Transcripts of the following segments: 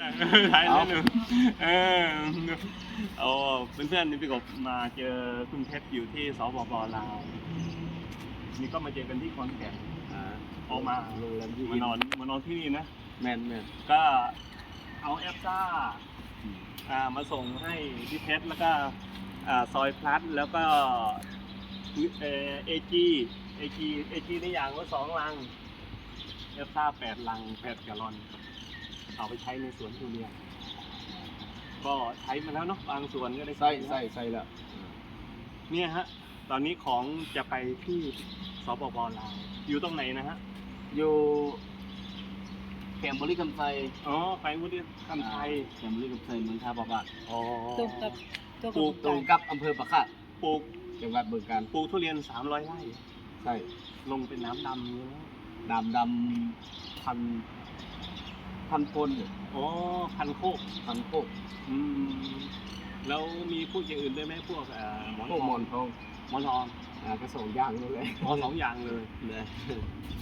ถ่ายนิดนึงเออโอ้เพื่อนๆนี่พี่กบมาเจอคุณเพชรอยู่ที่สปปลาวนี่ก็มาเจอกันที่ขอนแก่นอ่าออกมาโรงแรมที่มานอนมานอนที่นี่นะแมนแมนก็เอาแอปซ่าอ่ามาส่งให้พี่เพชรแล้วก็อ่าซอยพลัสแล้วก็เอเอจีเอจีเอจีนี่อย่างละสองลังแอปซ่าแปดลังแปดแกลลอน เอาไปใช้ในสวนทุเรียน ก็ใช้มาแล้วเนาะบางส่วนก็ได้ใส่ใส่ใส่แล้วเนี่ยฮะ ตอนนี้ของจะไปที่สปปลาวอยู่ตรงไหนนะฮะ อยู่แคมบริคำไซอ๋อ ไปวุฒิคำไทยแคมบริคำไซเมืองท่าปะบาอ๋อตรงกับตรงปลูกตรงกับอำเภอปะคะปลูกจังหวัดบึงกาฬปลูกทุเรียนสามร้อยไร่ ใช่ ลงเป็นน้ำดำเลยนะดำดำพัน พันคนเนี่ยอ๋อพันโคกพันโคกอืมแล้วมีพวกอย่างอื่นด้วยไหมพวกเอ่อหมอนพวกหมอนทองหมอนทองอ่ากระสองอย่างนั่นเลยอ๋อสองอย่างเลยเลย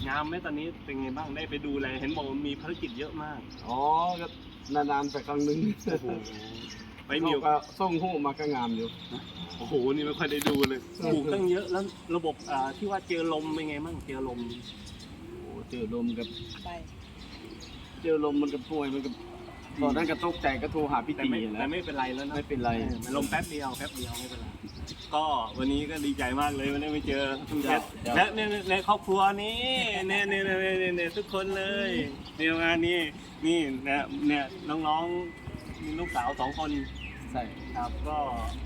งามไหมตอนนี้เป็นไงบ้างได้ไปดูอะไรเห็นบอกว่ามีภารกิจเยอะมากอ๋อก็นานๆไปครั้งหนึ่งโอ้โหไปมีเขาก็ส่งหูมาก็งามอยู่ โอ้โห นี่ไม่ค่อยได้ดูเลยปลูกตั้งเยอะ แล้วระบบอ่าที่ว่าเจอลมเป็นไงบ้าง เจอลม โอ้เจอลมกับไปเจอลมมันกับป่วยมันกับตอนนั้นก็ตกใจก็โทรหาพี่แต่ตีไม่นะแต่ไม่เป็นไรแล้วนะไม่เป็นไร เออมันลมแป๊บเดียวแป๊บเดียวไม่เป็นไร ก็วันนี้ก็ดีใจมากเลยวันนี้ไม่เจอคุณเพชรครับและในในครอบครัวนี้เนี่ยเนี่ยเนี่ยเนี่ยเนี่ยทุกคนเลยเดียวงานนี้นี่นะเนี่ยน้องๆมีลูกสาวสองคนใช่ ครับ ก็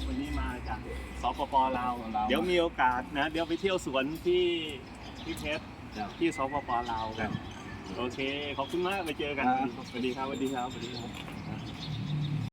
วันนี้มาจากสปปลาวลาว เดี๋ยวมีโอกาสนะ เดี๋ยวไปเที่ยวสวนที่ที่เพชรครับที่สปปลาวครับ โอเค ขอบคุณมากไปเจอกันครับสวัสดีครับ สวัสดีครับ สวัสดีครับ